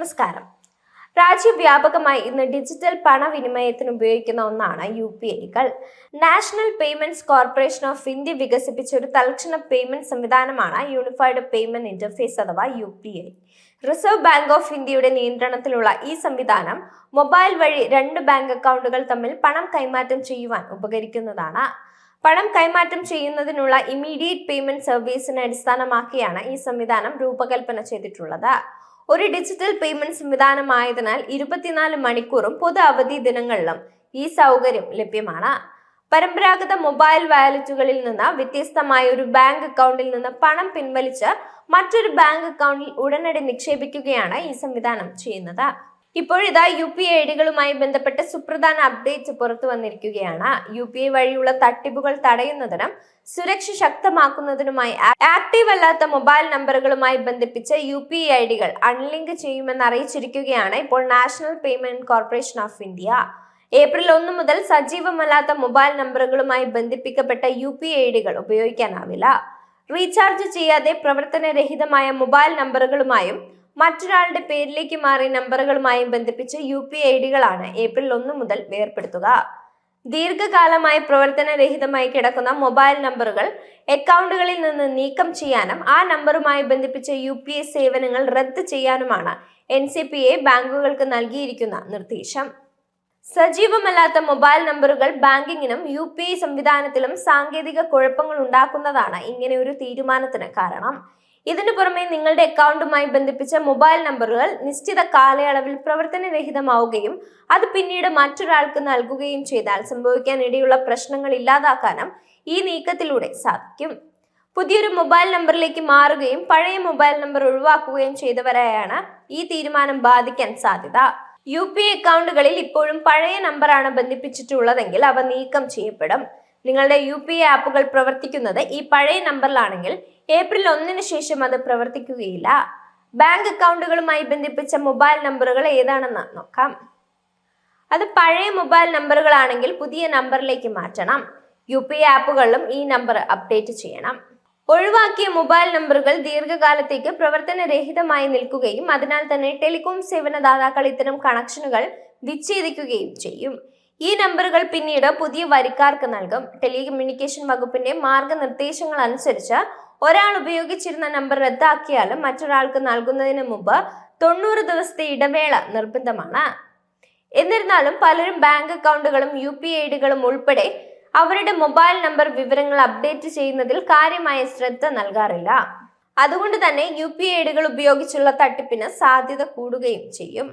നമസ്കാരം. രാജ്യവ്യാപകമായി ഇന്ന് ഡിജിറ്റൽ പണവിനിമയത്തിന് ഉപയോഗിക്കുന്ന ഒന്നാണ് U P ഐകൾ national payments corporation of India വികസിപ്പിച്ച ഒരു തൽക്ഷണ പേയ്മെന്റ് സംവിധാനമാണ് യൂണിഫൈഡ് പേയ്മെന്റ് ഇന്റർഫേസ് അഥവാ U P I reserve bank of ഇന്ത്യയുടെ നിയന്ത്രണത്തിലുള്ള ഈ സംവിധാനം മൊബൈൽ വഴി രണ്ട് ബാങ്ക് അക്കൗണ്ടുകൾ തമ്മിൽ പണം കൈമാറ്റം ചെയ്യുവാൻ ഉപകരിക്കുന്നതാണ്. പണം കൈമാറ്റം ചെയ്യുന്നതിനുള്ള ഇമീഡിയറ്റ് പേയ്മെന്റ് സർവീസിനെ അടിസ്ഥാനമാക്കിയാണ് ഈ സംവിധാനം രൂപകൽപ്പന ചെയ്തിട്ടുള്ളത്. ഒരു ഡിജിറ്റൽ പേയ്മെന്റ് സംവിധാനമായതിനാൽ ഇരുപത്തിനാല് മണിക്കൂറും പൊതു അവധി ദിനങ്ങളിലും ഈ സൗകര്യം ലഭ്യമാണ്. പരമ്പരാഗത മൊബൈൽ വാലറ്റുകളിൽ നിന്ന് വ്യത്യസ്തമായ ഒരു ബാങ്ക് അക്കൗണ്ടിൽ നിന്ന് പണം പിൻവലിച്ച് മറ്റൊരു ബാങ്ക് അക്കൗണ്ടിൽ ഉടനടി നിക്ഷേപിക്കുകയാണ് ഈ സംവിധാനം ചെയ്യുന്നത്. ഇപ്പോഴിതാ യു പി ഐ ഐഡികളുമായി ബന്ധപ്പെട്ട സുപ്രധാന അപ്ഡേറ്റ് പുറത്തു വന്നിരിക്കുകയാണ്. യു പി ഐ വഴിയുള്ള തട്ടിപ്പുകൾ തടയുന്നതിനും സുരക്ഷ ശക്തമാക്കുന്നതിനുമായി ആക്റ്റീവ് അല്ലാത്ത മൊബൈൽ നമ്പറുകളുമായി ബന്ധിപ്പിച്ച യു പി ഐ ഐഡികൾ അൺലിങ്ക് ചെയ്യുമെന്ന് അറിയിച്ചിരിക്കുകയാണ് ഇപ്പോൾ national payment corporation of India. April ഒന്ന് മുതൽ സജീവമല്ലാത്ത മൊബൈൽ നമ്പറുകളുമായി ബന്ധിപ്പിക്കപ്പെട്ട യു പി ഐ ഡികൾ ഉപയോഗിക്കാനാവില്ല. റീചാർജ് ചെയ്യാതെ പ്രവർത്തനരഹിതമായ മൊബൈൽ നമ്പറുകളുമായും മറ്റൊരാളുടെ പേരിലേക്ക് മാറി നമ്പറുകളുമായും ബന്ധിപ്പിച്ച് യു പി ഐ ഡികളാണ് ഏപ്രിൽ ഒന്ന് മുതൽ വേർപെടുത്തുക ദീർഘകാലമായി പ്രവർത്തനരഹിതമായി കിടക്കുന്ന മൊബൈൽ നമ്പറുകൾ അക്കൗണ്ടുകളിൽ നിന്ന് നീക്കം ചെയ്യാനും ആ നമ്പറുമായി ബന്ധിപ്പിച്ച യു പി ഐ സേവനങ്ങൾ റദ്ദ് ചെയ്യാനുമാണ് എൻ സി പി എ ബാങ്കുകൾക്ക് നൽകിയിരിക്കുന്ന നിർദ്ദേശം. സജീവമല്ലാത്ത മൊബൈൽ നമ്പറുകൾ ബാങ്കിങ്ങിനും യു പി ഐ സംവിധാനത്തിലും സാങ്കേതിക കുഴപ്പങ്ങൾ ഉണ്ടാക്കുന്നതാണ് ഇങ്ങനെ ഒരു തീരുമാനത്തിന് കാരണം. ഇതിനു പുറമെ നിങ്ങളുടെ അക്കൗണ്ടുമായി ബന്ധിപ്പിച്ച മൊബൈൽ നമ്പറുകൾ നിശ്ചിത കാലയളവിൽ പ്രവർത്തനരഹിതമാവുകയും അത് പിന്നീട് മറ്റൊരാൾക്ക് നൽകുകയും ചെയ്താൽ സംഭവിക്കാനിടയുള്ള പ്രശ്നങ്ങൾ ഇല്ലാതാക്കാനും ഈ നീക്കത്തിലൂടെ സാധിക്കും. പുതിയൊരു മൊബൈൽ നമ്പറിലേക്ക് മാറുകയും പഴയ മൊബൈൽ നമ്പർ ഒഴിവാക്കുകയും ചെയ്തവരെയാണ് ഈ തീരുമാനം ബാധിക്കാൻ സാധ്യത. യു പി അക്കൗണ്ടുകളിൽ ഇപ്പോഴും പഴയ നമ്പറാണ് ബന്ധിപ്പിച്ചിട്ടുള്ളതെങ്കിൽ അവ നീക്കം ചെയ്യപ്പെടും. നിങ്ങളുടെ യു പി ആപ്പുകൾ പ്രവർത്തിക്കുന്നത് ഈ പഴയ നമ്പറിലാണെങ്കിൽ ഏപ്രിൽ ഒന്നിന് ശേഷം അത് പ്രവർത്തിക്കുകയില്ല. ബാങ്ക് അക്കൗണ്ടുകളുമായി ബന്ധിപ്പിച്ച മൊബൈൽ നമ്പറുകൾ ഏതാണെന്ന് നോക്കാം. അത് പഴയ മൊബൈൽ നമ്പറുകളാണെങ്കിൽ പുതിയ നമ്പറിലേക്ക് മാറ്റണം. യു പി ആപ്പുകളിലും ഈ നമ്പർ അപ്ഡേറ്റ് ചെയ്യണം. ഒഴിവാക്കിയ മൊബൈൽ നമ്പറുകൾ ദീർഘകാലത്തേക്ക് പ്രവർത്തനരഹിതമായി നിൽക്കുകയും അതിനാൽ തന്നെ ടെലികോം സേവനദാതാക്കൾ ഇത്തരം കണക്ഷനുകൾ വിച്ഛേദിക്കുകയും ചെയ്യും. ഈ നമ്പറുകൾ പിന്നീട് പുതിയ വരിക്കാർക്ക് നൽകും. ടെലികമ്മ്യൂണിക്കേഷൻ വകുപ്പിന്റെ മാർഗനിർദ്ദേശങ്ങൾ അനുസരിച്ച് ഒരാൾ ഉപയോഗിച്ചിരുന്ന നമ്പർ റദ്ദാക്കിയാലും മറ്റൊരാൾക്ക് നൽകുന്നതിന് മുമ്പ് തൊണ്ണൂറ് ദിവസത്തെ ഇടവേള നിർബന്ധമാണ്. എന്നിരുന്നാലും പലരും ബാങ്ക് അക്കൗണ്ടുകളും യു പി ഐഡികളും ഉൾപ്പെടെ അവരുടെ മൊബൈൽ നമ്പർ വിവരങ്ങൾ അപ്ഡേറ്റ് ചെയ്യുന്നതിൽ കാര്യമായ ശ്രദ്ധ നൽകാറില്ല. അതുകൊണ്ട് തന്നെ യു പി ഐഡികൾ ഉപയോഗിച്ചുള്ള തട്ടിപ്പിന് സാധ്യത കൂടുകയും ചെയ്യും.